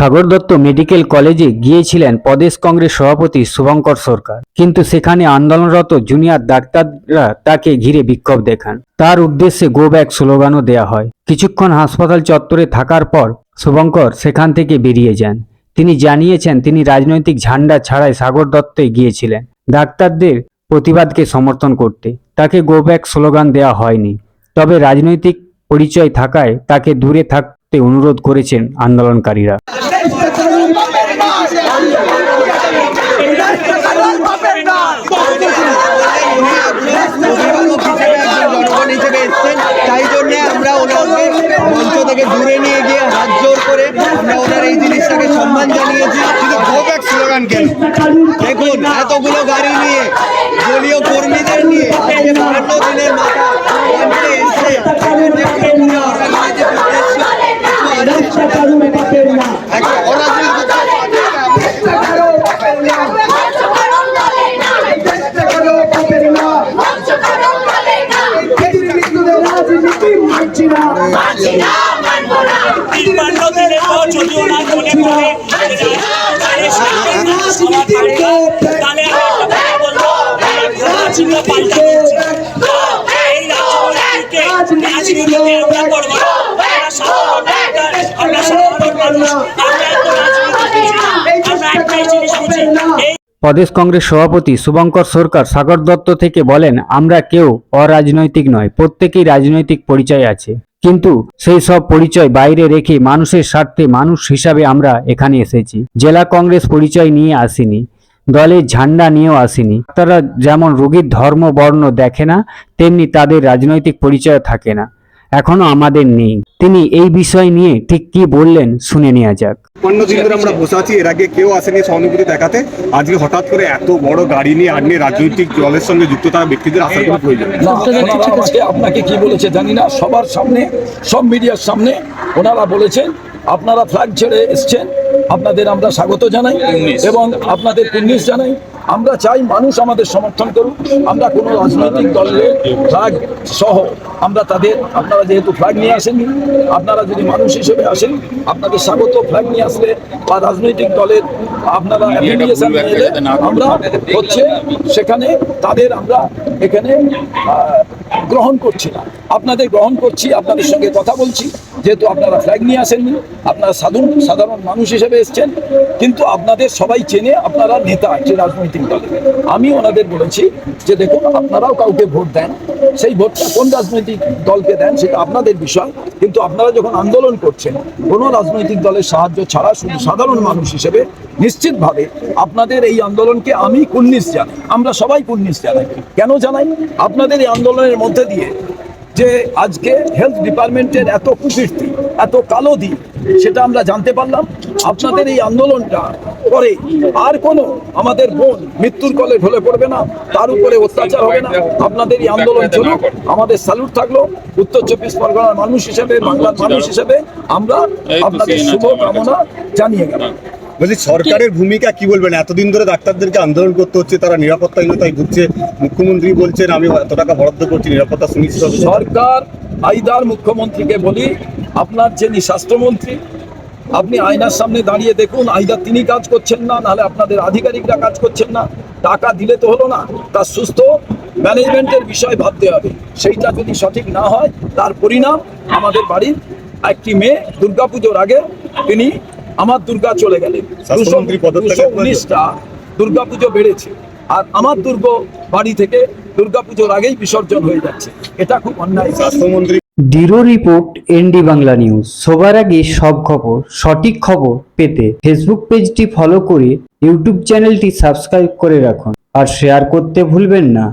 Sagar Dutta medical কলেজে গিয়েছিলেন প্রদেশ কংগ্রেস সভাপতি শুভঙ্কর সরকার। কিন্তু সেখানে আন্দোলনরত জুনিয়র ডাক্তাররা তাকে ঘিরে বিক্ষোভ দেখান। তার উদ্দেশ্যে গো ব্যাক স্লোগানও দেয়া হয়। কিছুক্ষণ হাসপাতাল চত্বরে থাকার পর শুভঙ্কর সেখান থেকে বেরিয়ে যান। তিনি জানিয়েছেন, তিনি রাজনৈতিক ঝান্ডা ছাড়াই সাগর দত্তে গিয়েছিলেন ডাক্তারদের প্রতিবাদকে সমর্থন করতে। তাকে গো ব্যাক স্লোগান দেওয়া হয়নি। তবে রাজনৈতিক পরিচয় থাকায় তাকে দূরে থাকতে অনুরোধ করেছেন আন্দোলনকারীরা জনগণ হিসেবে এসছেন তাই জন্য আমরা ওনাকে থেকে দূরে নিয়ে গিয়ে হাত জোর করে আমরা ওনার এই জিনিসটাকে সম্মান জানিয়েছি। কিন্তু গোব্যাক স্লোগান কেন? দেখুন এতগুলো গাড়ি নিয়ে দলীয় কর্মীদের নিয়ে আজকে বাহান্ন দিনের মাথা উদ্দেশ্য, একটা প্রদেশ কংগ্রেস সভাপতি শুভঙ্কর সরকার সাগর দত্ত থেকে বলেন, আমরা কেউ অরাজনৈতিক নয়, প্রত্যেকেই রাজনৈতিক পরিচয় আছে। কিন্তু সেই সব পরিচয় বাইরে রেখে মানুষের স্বার্থে মানুষ হিসাবে আমরা এখানে এসেছি। জেলা কংগ্রেস পরিচয় নিয়ে আসিনি দলের ঝান্ডা নিয়েও আসেনি। তারা যেমন রোগীর ধর্ম, বর্ণ দেখে না, তেমনি তাদের রাজনৈতিক পরিচয় থাকে না। এখনও আমাদের নেই। তিনি এই বিষয় নিয়ে ঠিক কি বললেন শুনে নেওয়া যাক। অন্য দিন ধরে আমরা বসে আছি এর আগে কেউ আসেনি সহানুভূতি দেখাতে। আজকে হঠাৎ করে এত বড় গাড়ি নিয়ে রাজনৈতিক দলের সঙ্গে যুক্ত তারা ব্যক্তিদের আসার কোনো প্রয়োজন নেই। না আপনাকে কি বলেছে জানি না সবার সামনে সব মিডিয়ার সামনে ওনারা বলেছেন আপনারা ফ্ল্যাগ ছেড়ে এসছেন আপনাদের আমরা স্বাগত জানাই এবং আপনাদের কুর্নিশ জানাই আমরা চাই মানুষ আমাদের সমর্থন করুক। আমরা কোনো রাজনৈতিক দলের ফ্ল্যাগ সহ আমরা তাদের আপনারা যেহেতু ফ্ল্যাগ নিয়ে আসেননি আপনারা যদি মানুষ হিসেবে আসেন আপনাদের স্বাগত ফ্ল্যাগ নিয়ে আসলে বা রাজনৈতিক দলের আপনারা এলে আমরা হচ্ছে সেখানে তাদের আমরা এখানে গ্রহণ করছি না। আপনাদের গ্রহণ করছি আপনাদের সঙ্গে কথা বলছি যেহেতু আপনারা ফ্ল্যাগ নিয়ে আসেননি আপনারা সাধারণ সাধারণ মানুষ হিসেবে এসছেন কিন্তু আপনাদের সবাই চেনে আপনারা নেতা একটি রাজনৈতিক দলে আমি ওনাদের বলেছি যে দেখুন, আপনারাও কাউকে ভোট দেন, সেই ভোটটা কোন রাজনৈতিক দলকে দেন সেটা আপনাদের বিষয়, কিন্তু আপনারা যখন আন্দোলন করছেন, কোনো রাজনৈতিক দলের সাহায্য ছাড়া শুধু সাধারণ মানুষ হিসেবে নিশ্চিতভাবে আপনাদের এই আন্দোলনকে আমি কুর্নিশ জানাই। আমরা সবাই কুর্নিশ জানাই। কেন জানাই? আপনাদের এই আন্দোলনের মধ্যে দিয়ে যে আজকে হেলথ ডিপার্টমেন্টের এত কুকীর্তি এত কালো দিক সেটা আমরা জানতে পারলাম। আপনাদের এই আন্দোলনটা পরে আর কোনো আমাদের বোন মৃত্যুর কলে ঢলে পড়বে না তার উপরে অত্যাচার হবে না। আপনাদের এই আন্দোলন চলুক আমাদের স্যালুট থাকল। উত্তর চব্বিশ পরগনার মানুষ হিসেবে বাংলার মানুষ হিসেবে আমরা আপনাদের শুভ কামনা জানিয়ে গেলাম। বলছি সরকারের ভূমিকা কি বলবেন? এতদিন ধরে ডাক্তারদেরকে আন্দোলন করতে হচ্ছে তারা নিরাপত্তাহীনতায় ভুগছে। মুখ্যমন্ত্রী বলছেন আমি এত টাকা বরাদ্দ করছি নিরাপত্তা সুনিশ্চিত হবে। সরকার আইদার মুখ্যমন্ত্রীকে বলি আপনার যিনি স্বাস্থ্যমন্ত্রী আপনি আয়নার সামনে দাঁড়িয়ে দেখুন আইদার তিনি কাজ করছেন না নাহলে আপনাদের আধিকারিকরা কাজ করছেন না। টাকা দিলে তো হলো না তার সুস্থ ম্যানেজমেন্টের বিষয় ভাবতে হবে। সেইটা যদি সঠিক না হয় তার পরিণাম আমাদের বাড়ির একটি মেয়ে দুর্গাপুজোর আগে তিনি আমার দুর্গা চলে গেলেন দুশো? উনিশটা দুর্গাপুজো বেড়েছে। আর আমার দুর্গ বাড়ি থেকে দুর্গাপুজোর আগেই বিসর্জন হয়ে যাচ্ছে। এটা খুব অন্যায়। স্বাস্থ্যমন্ত্রী ডিরো রিপোর্ট এনডি বাংলা নিউজ। সবার আগে সব খবর সঠিক খবর পেতে ফেসবুক পেজটি ফলো করে ইউটিউব চ্যানেলটি সাবস্ক্রাইব করে রাখুন। আর শেয়ার করতে ভুলবেন না।